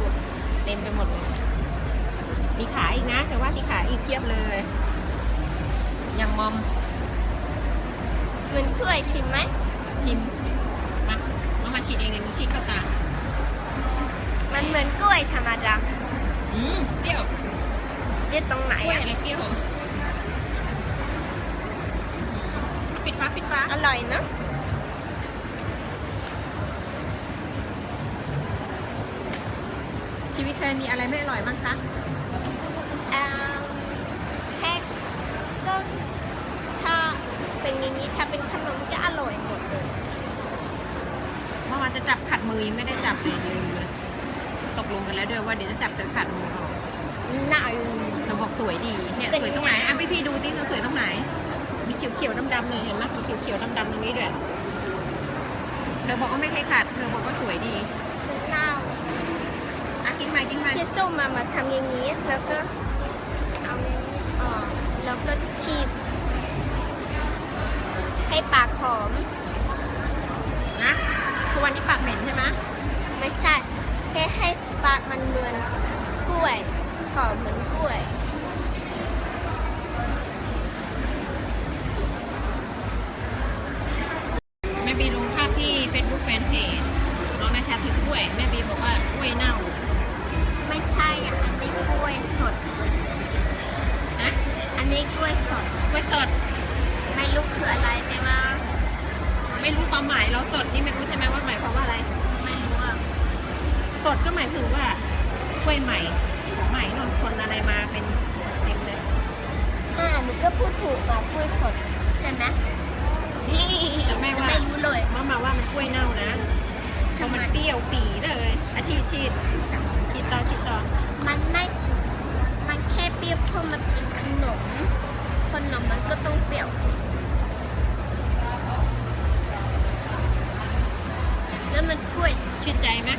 กดเต็มไปหมดเลยมีขาอีกนะ แต่ว่ามีขาอีกเพียบเลยยังมอมเหมือนกล้วยชิมไหมชิมมามามาฉีดเองเลยมูฉีดเข้าตามันเหมือนกล้วยธรรมดาอืมเปรี้ยวเปรี้ยวตรงไหนอะกล้วยอะไรเปรี้ยวปิดฟ้าปิดฟ้า อร่อยเนอะ ชีวิตเคยมีอะไรไม่อร่อยบ้างคะ อ่าแค่ก็ถ้าเป็นอย่างนี้ถ้าเป็นขนมก็อร่อยหมดเลยเมื่อวานจะจับขัดมือยังไม่ได้จับเลยลืมเลยตกลงกันแล้วด้วยว่าเดี๋ยวจะจับเธอขัดมือออกหนาวเธอบอกสวยดีเนี่ยเป็นสวยตรงไหนอะพี่พี่ๆดูดิเธอสวยตรงไหน มีเขียวเขียวๆดำๆเลยเห็นไหมมีเขียวเขียวๆดำๆตรงนี้ด้วยเธอบอกว่าไม่เคยขัด เธอบอกว่าสวยดี หนาว อะกินไหมกินไหม ที่ ส้มมามาทำอย่างนี้ แล้วก็เอาอย่างนี้ออกแล้วก็ฉีดให้ปากหอม นะทุกวันนี้ปากเหม็นใช่ไหมไม่ใช่ แค่ให้ปากมันเหมือนกล้วยหอมเหมือนกล้วยแม่บีลงภาพที่ Facebook Fanpage น้องนาชาถือกล้วยแม่บี นนี้กล้วยสด กล้วยสด ไม่รู้คืออะไรแต่ว่าไม่รู้ความหมายเราสดนี่ไม่รู้ใช่ไหมว่าหมายความว่าอะไร ไม่รู้อะสดก็หมายถึงว่ากล้วยใหม่ของใหม่นนคนอะไรมาเป็นเต็มเลยอ่าหนูก็พูดถูกอะกล้วยสดใช่ไหมแต่แม่ว่าไม่รู้เลยมามาว่ามันกล้วยเน่านะเพราะมันเปรี้ยวปีเลยอาชีดชีดชีดต่อชีดต่อมันไม่ มันแค่เปรี้ยวเพราะมันเป็นข นม ขนมมันก็ต้องเปรี้ยว แล้วมันกล้วยชื่นใจไหม